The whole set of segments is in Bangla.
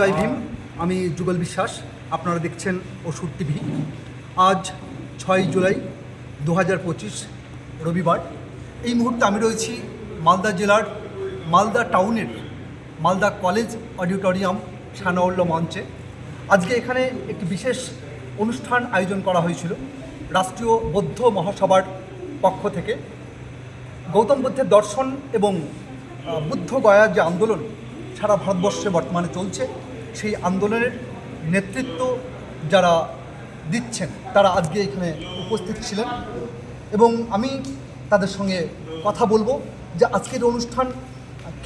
জয় ভীম, আমি যুগল বিশ্বাস, আপনারা দেখছেন ওষুধ টিভি। আজ ছয় জুলাই দু হাজার পঁচিশ, রবিবার। এই মুহূর্তে আমি রয়েছি মালদা জেলার মালদা টাউনের মালদা কলেজ অডিটোরিয়াম সানাউল্লা মঞ্চে। আজকে এখানে একটি বিশেষ অনুষ্ঠান আয়োজন করা হয়েছিল রাষ্ট্রীয় বৌদ্ধ মহাসভার পক্ষ থেকে। গৌতম বুদ্ধের দর্শন এবং বুদ্ধ গয়ার যে আন্দোলন সারা ভারতবর্ষে বর্তমানে চলছে সেই আন্দোলনের নেতৃত্ব যারা দিচ্ছেন তারা আজকে এখানে উপস্থিত ছিলেন এবং আমি তাদের সঙ্গে কথা বলব যে আজকের অনুষ্ঠান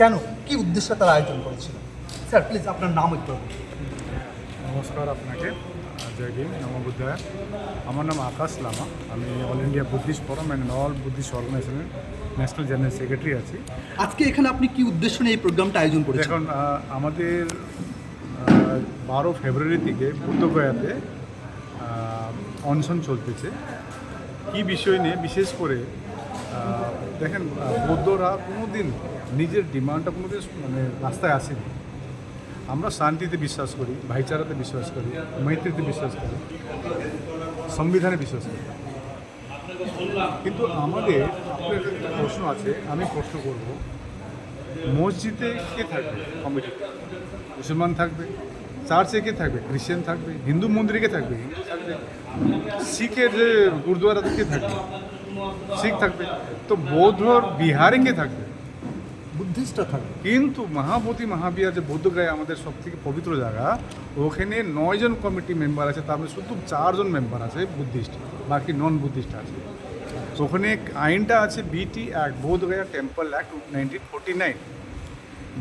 কেন কি উদ্দেশ্যে তারা আয়োজন করেছিল। স্যার প্লিজ আপনার নাম একটু নমস্কার আপনাকে জয় ভীম নম আমার নাম আকাশ লামা আমি all India Buddhist forum and all Buddhist অর্গানাইজেশনের ন্যাশনাল জেনারেল সেক্রেটারি আছি। আজকে এখানে আপনি কি উদ্দেশ্য নিয়ে এই প্রোগ্রামটা আয়োজন করেছেন? এখন আমাদের বারো ফেব্রুয়ারি থেকে বুদ্ধগয়াতে অনশন চলতেছে। কি বিষয় নিয়ে? বিশেষ করে দেখেন বৌদ্ধরা কোনোদিন নিজের ডিমান্ডটা কোনোদিন মানে রাস্তায় আসেনি। আমরা শান্তিতে বিশ্বাস করি, ভাইচারাতে বিশ্বাস করি, মৈত্রীতে বিশ্বাস করি, সংবিধানে বিশ্বাস করি। কিন্তু আমাদের একটা প্রশ্ন আছে, আমি প্রশ্ন করব। মসজিদে কে থাকবে? কমিটিতে। মুসলমান থাকবে চার্চে কে থাকবে? খ্রিস্টান থাকবে হিন্দু মন্দিরে কে থাকবে? শিখের যে গুরুদুয়ারাতে কে থাকবে? শিখ থাকবে। তো বৌদ্ধর বিহারে কে থাকবে? বুদ্ধিস্টরা থাকবে। কিন্তু মহাবোধি মহাবিহার যে বৌদ্ধগয়া আমাদের সব থেকে পবিত্র জায়গা ওখানে নয়জন কমিটি মেম্বার আছে তার মধ্যে শুধু চারজন মেম্বার আছে বুদ্ধিস্ট বাকি নন বুদ্ধিস্ট আছে। তো ওখানে আইনটা আছে BT act Bodhgaya temple act nineteen forty nine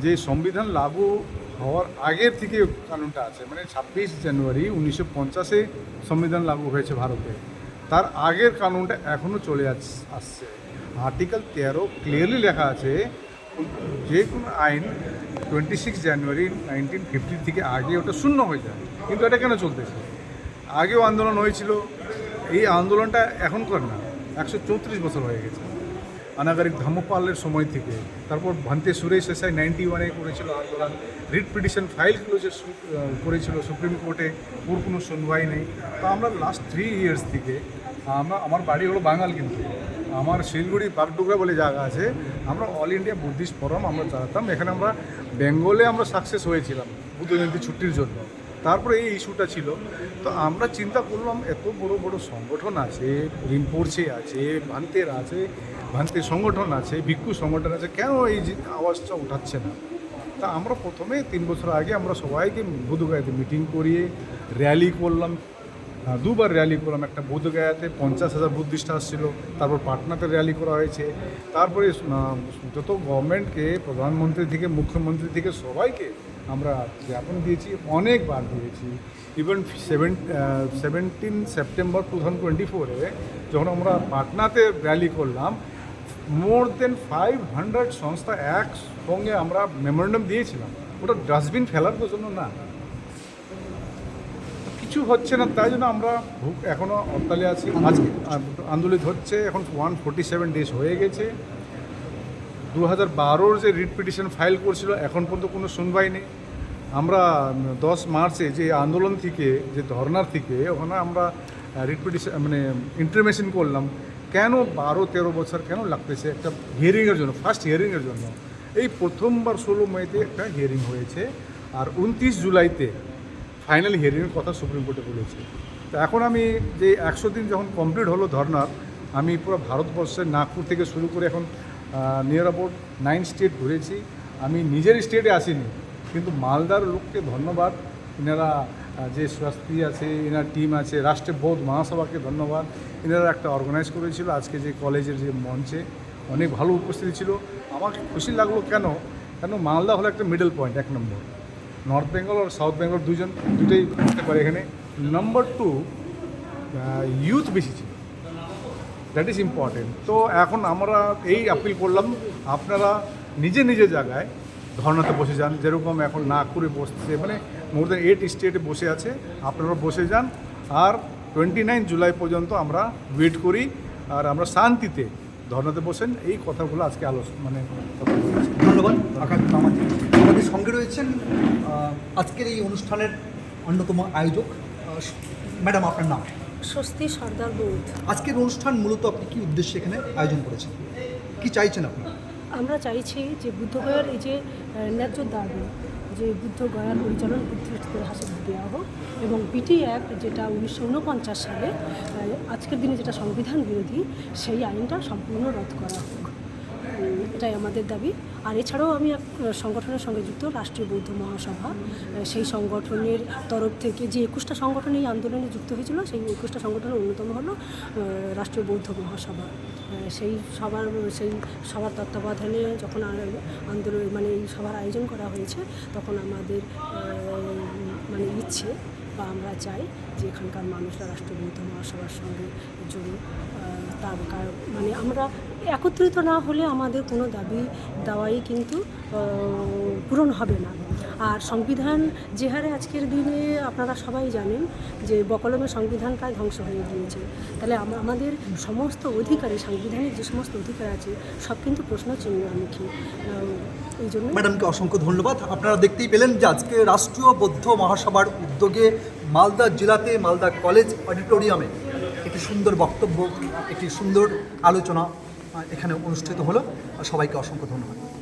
যে সংবিধান লাগু হওয়ার আগের থেকে কানুনটা আছে। মানে ছাব্বিশ জানুয়ারি উনিশশো পঞ্চাশে সংবিধান লাগু হয়েছে ভারতে। তার আগের কানুনটা এখনও চলে আস- আসছে। আর্টিকেল তেরো ক্লিয়ারলি লেখা আছে, যে কোনো আইন twenty six January nineteen fifty থেকে আগে ওটা শূন্য হয়ে যায়। কিন্তু এটা কেন চলতেছে? আগেও আন্দোলন হয়েছিল, এই আন্দোলনটা এখনকার না। একশো চৌত্রিশ বছর হয়ে গেছে। অনাগারিক ধর্মপালের সময় থেকে। তারপর ভান্তে সুরেশ এসআই নাইনটি ওয়ানে করেছিল আন্দোলন। রিট পিটিশন ফাইল যে করেছিল সুপ্রিম কোর্টে, ওর কোনো শুনবাই নেই। তো আমরা লাস্ট থ্রি ইয়ার্স থেকে, আমরা আমার বাড়ি হলো বাঙাল কিন্তু। আমার শিলগুড়ি বাগডোগরা বলে জায়গা আছে। আমরা অল ইন্ডিয়া বুদ্ধিস্ট ফোরাম আমরা চালাতাম। এখানে আমরা বেঙ্গলে আমরা সাকসেস হয়েছিলাম। বুদ্ধ জয়ন্তী ছুটির জন্য। তারপরে এই ইস্যুটা ছিল। তো আমরা চিন্তা করলাম, এত বড় বড় সংগঠন আছে রিম্পোর্সে আছে, ভান্তের আছে ভান্তে সংগঠন আছে, ভিক্ষু সংগঠন আছে, কেন এই আওয়াজটা উঠাচ্ছে না? তা আমরা প্রথমে তিন বছর আগে আমরা সবাইকে বুধগায়াতে মিটিং করিয়ে র্যালি করলাম। দুবার র্যালি করলাম। একটা বুধগায়াতে পঞ্চাশ হাজার বুদ্ধিস্ট আসছিল, তারপর পাটনাতে র্যালি করা হয়েছে। তারপরে যত গভর্নমেন্টকে প্রধানমন্ত্রী থেকে, মুখ্যমন্ত্রী থেকে সবাইকে আমরা জ্ঞাপন দিয়েছি, অনেকবার দিয়েছি। Even seven seventeen September two thousand twenty ফোরে যখন আমরা পাটনাতে র্যালি করলাম মোর দেন ফাইভ হান্ড্রেড সংস্থা একসঙ্গে আমরা মেমোরেন্ডাম দিয়েছিলাম। ওটা ডাস্টবিন ফেলার জন্য না। কিছু হচ্ছে না, তাই জন্য আমরা এখনও হরতালে আছি। আজকে আন্দোলিত হচ্ছে, এখন ওয়ান ফোর্টি সেভেন ডেজ হয়ে গেছে। দু হাজার বারোর যে রিট পিটিশন ফাইল করছিল, এখন পর্যন্ত কোনো শুনবাই নেই। আমরা দশ মার্চে যে আন্দোলন থেকে, যে ধর্নার থেকে, ওখানে আমরা রিট পিটিশন মানে ইন্টারমেশন করলাম। কেন বারো তেরো বছর কেন লাগতেছে? একটা হিয়ারিংয়ের জন্য ফার্স্ট হিয়ারিংয়ের জন্য। এই প্রথমবার ষোলো মেতে একটা হিয়ারিং হয়েছে, আর উনত্রিশ জুলাইতে ফাইনাল হিয়ারিংয়ের কথা সুপ্রিম কোর্টে বলেছে। তো এখন আমি যে একশো দিন যখন কমপ্লিট হলো ধর্নার, আমি পুরো ভারতবর্ষের নাগপুর থেকে শুরু করে এখন নিয়ার অ্যাবাউট নাইন স্টেট ঘুরেছি। আমি নিজের স্টেটে আসিনি, কিন্তু মালদার লোককে ধন্যবাদ। এনারা যে স্বাস্থ্য আছে এনার টিম আছে রাষ্ট্রীয় বৌদ্ধ মহাসভাকে ধন্যবাদ। এনারা একটা অর্গানাইজ করেছিল, আজকে যে কলেজের যে মঞ্চে। অনেক ভালো উপস্থিতি ছিল। আমাকে খুশি লাগল কেন? কেন মালদা হলো একটা মিডল পয়েন্ট এক নম্বর। নর্থ বেঙ্গল আর সাউথ বেঙ্গল দুজন, দুটোই থাকতে পারে এখানে। নম্বর টু ইউথ বেশি ছিল। দ্যাট ইজ ইম্পর্টেন্ট তো এখন আমরা এই আপিল করলাম আপনারা নিজে নিজে জায়গায় ধর্নাতে বসে যান যেরকম এখন নাগপুরে বসছে মানে মোর দ্যান এইট স্টেটে বসে আছে আপনারা বসে যান আর টোয়েন্টি নাইন জুলাই পর্যন্ত আমরা ওয়েট করি আর আমরা শান্তিতে ধর্নাতে বসেন এই কথাগুলো আজকে আলোচনা মানে ধন্যবাদ। আমাদের সঙ্গে রয়েছেন আজকের এই অনুষ্ঠানের অন্যতম আয়োজক ম্যাডাম আপনার নাম? স্বস্তি সর্দার বৌদ্ধ। আজকের অনুষ্ঠান মূলত আপনি কি উদ্দেশ্যে এখানে আয়োজন করেছেন? কি চাইছেন আপনি? আমরা চাইছি যে বুদ্ধগয়ার এই যে ন্যায্য দাবি যে বুদ্ধগয়ার পরিচালন বুদ্ধিস্টদের হাসে দেওয়া হোক এবং বিটি অ্যাক্ট যেটা উনিশশো উনপঞ্চাশ সালে আজকের দিনে যেটা সংবিধান বিরোধী সেই আইনটা সম্পূর্ণ রদ করা হোক। এটাই আমাদের দাবি। আর এছাড়াও আমি এক সংগঠনের সঙ্গে যুক্ত, রাষ্ট্রীয় বৌদ্ধ মহাসভা। সেই সংগঠনের তরফ থেকে যে একুশটা সংগঠন এই আন্দোলনে যুক্ত হয়েছিল, সেই একুশটা সংগঠনের অন্যতম হলো রাষ্ট্রীয় বৌদ্ধ মহাসভা। সেই সবার সেই সবার তত্ত্বাবধানে যখন আন্দোলন মানে এই সভার আয়োজন করা হয়েছে, তখন আমাদের মানে ইচ্ছে বা আমরা চাই যে এখানকার মানুষরা রাষ্ট্রীয় মহাসভার সঙ্গে জড়িয়ে তার মানে আমরা একত্রিত না হলে আমাদের কোনো দাবি দাওয়াই কিন্তু পূরণ হবে না। আর সংবিধান যে হারে আজকের দিনে আপনারা সবাই জানেন যে বকলমের সংবিধান প্রায় ধ্বংস হয়ে গিয়েছে। তাহলে আম- আমাদের সমস্ত অধিকারে, সাংবিধানিক যে সমস্ত অধিকার আছে, সব কিন্তু প্রশ্ন চিহ্নমুখী এই জন্য ম্যাডামকে অসংখ্য ধন্যবাদ। আপনারা দেখতেই পেলেন যে আজকে রাষ্ট্রীয় বৌদ্ধ মহাসভার উদ্যোগে মালদা জেলাতে মালদা কলেজ অডিটোরিয়ামে একটি সুন্দর বক্তব্য, একটি সুন্দর আলোচনা এখানে অনুষ্ঠিত হলো। সবাইকে অসংখ্য ধন্যবাদ।